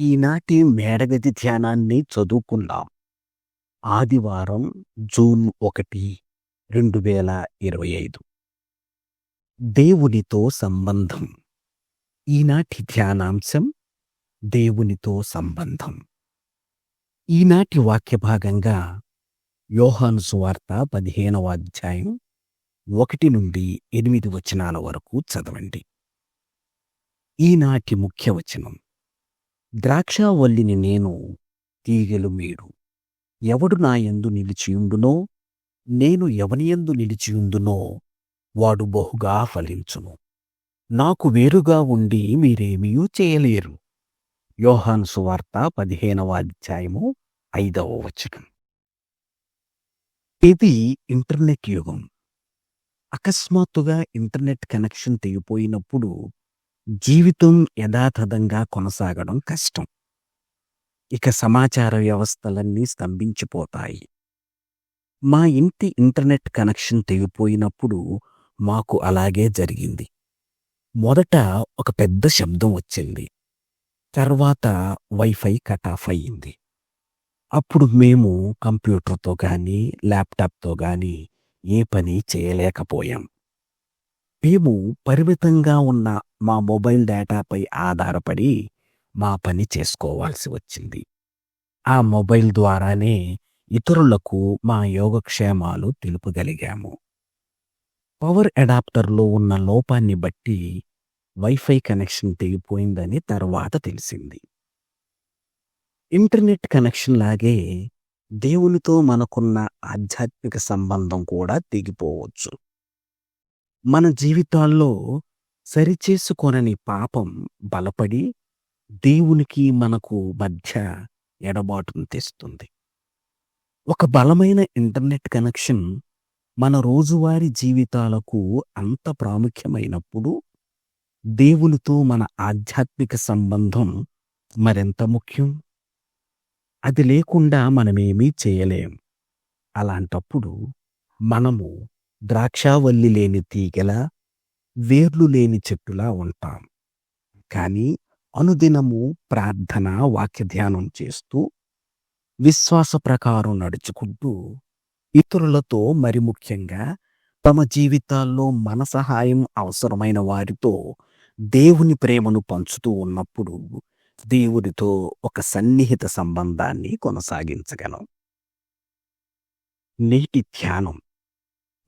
ఈనాటి మేడగది ధ్యానాన్ని చదువుకుందాం. ఆదివారం జూన్ ఒకటి రెండు వేల ఇరవై ఐదు. దేవునితో సంబంధం. ఈనాటి ధ్యానాంశం దేవునితో సంబంధం. ఈనాటి వాక్య భాగంగా యోహాను సువార్త పదిహేనవ అధ్యాయం ఒకటి నుండి ఎనిమిది వచనాల వరకు చదవండి. ఈనాటి ముఖ్య వచనం. ద్రాక్షావల్లిని నేను తీగెలు మీరు ఎవడు నా యందు నిలిచియుండునో నేను ఎవనియందు నిలిచియుందునో వాడు బహుగా ఫలించును. నాకు వేరుగా ఉండి మీరేమీయూ చేయలేరు. యోహాను సువార్త పదిహేనవ అధ్యాయము ఐదవ వచనం. ఇది ఇంటర్నెట్ యుగం. అకస్మాత్తుగా ఇంటర్నెట్ కనెక్షన్ తెగిపోయినప్పుడు జీవితం యథాతథంగా కొనసాగడం కష్టం. ఇక సమాచార వ్యవస్థలన్నీ స్తంభించిపోతాయి. మా ఇంటి ఇంటర్నెట్ కనెక్షన్ తెగిపోయినప్పుడు మాకు అలాగే జరిగింది. మొదట ఒక పెద్ద శబ్దం వచ్చింది. తర్వాత వైఫై కట్ ఆఫ్ అయ్యింది. అప్పుడు మేము కంప్యూటర్తో కానీ ల్యాప్టాప్తో కానీ ఏ పని చేయలేకపోయాం. మేము పరిమితంగా ఉన్న మా మొబైల్ డేటాపై ఆధారపడి మా పని చేసుకోవాల్సి వచ్చింది. ఆ మొబైల్ ద్వారానే ఇతరులకు మా యోగక్షేమాలు తెలుపగలిగాము. పవర్ అడాప్టర్లో ఉన్న లోపాన్ని బట్టి వైఫై కనెక్షన్ తెగిపోయిందని తర్వాత తెలిసింది. ఇంటర్నెట్ కనెక్షన్ లాగే దేవునితో మనకున్న ఆధ్యాత్మిక సంబంధం కూడా తెగిపోవచ్చు. మన జీవితాల్లో సరిచేసుకోనని పాపం బలపడి దేవునికి మనకు మధ్య ఎడబాటును తెస్తుంది. ఒక బలమైన ఇంటర్నెట్ కనెక్షన్ మన రోజువారీ జీవితాలకు అంత ప్రాముఖ్యమైనప్పుడు దేవునితో మన ఆధ్యాత్మిక సంబంధం మరెంత ముఖ్యం? అది లేకుండా మనమేమీ చేయలేం. అలాంటప్పుడు మనము ద్రాక్షావల్లి లేని తీగల వేర్లు లేని చెట్టులా ఉంటాం. కానీ అనుదినము ప్రార్థన వాక్య ధ్యానం చేస్తూ విశ్వాస ప్రకారం నడుచుకుంటూ ఇతరులతో మరి ముఖ్యంగా తమ జీవితాల్లో మన సహాయం అవసరమైన వారితో దేవుని ప్రేమను పంచుతూ ఉన్నప్పుడు దేవుడితో ఒక సన్నిహిత సంబంధాన్ని కొనసాగించగలం. నేటి ధ్యానం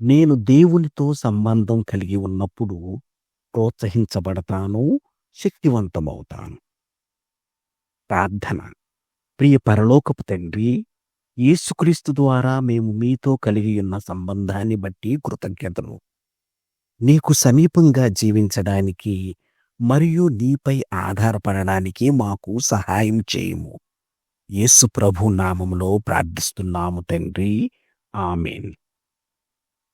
నేను దేవునితో సంబంధం కలిగి ఉన్నప్పుడు ప్రోత్సహించబడతాను శక్తివంతమవుతాను. ప్రార్థన. ప్రియ పరలోకపు తండ్రి యేసుక్రీస్తు ద్వారా మేము మీతో కలిగి ఉన్న సంబంధాన్ని బట్టి కృతజ్ఞతలు. నీకు సమీపంగా జీవించడానికి మరియు నీపై ఆధారపడడానికి మాకు సహాయం చేయము. యేసు ప్రభు నామములో ప్రార్థిస్తున్నాము తండ్రి. ఆమెన్.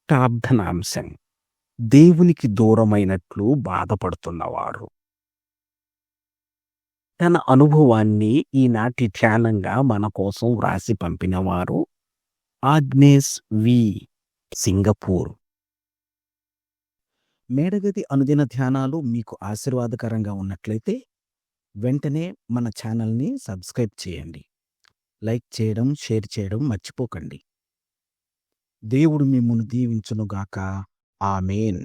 ప్రార్థనాంశం దేవునికి దూరమైనట్లు బాధపడుతున్నవారు తన అనుభవాన్ని ఈనాటి ధ్యానంగా మన కోసం వ్రాసి పంపినవారు ఆగ్నేస్ వి. సింగపూర్. మేడగది అనుదిన ధ్యానాలు మీకు ఆశీర్వాదకరంగా ఉన్నట్లయితే వెంటనే మన ఛానల్ని సబ్స్క్రైబ్ చేయండి. లైక్ చేయడం షేర్ చేయడం మర్చిపోకండి. దేవుడు మిమ్మల్ని దీవించునుగాక. ఆమెన్.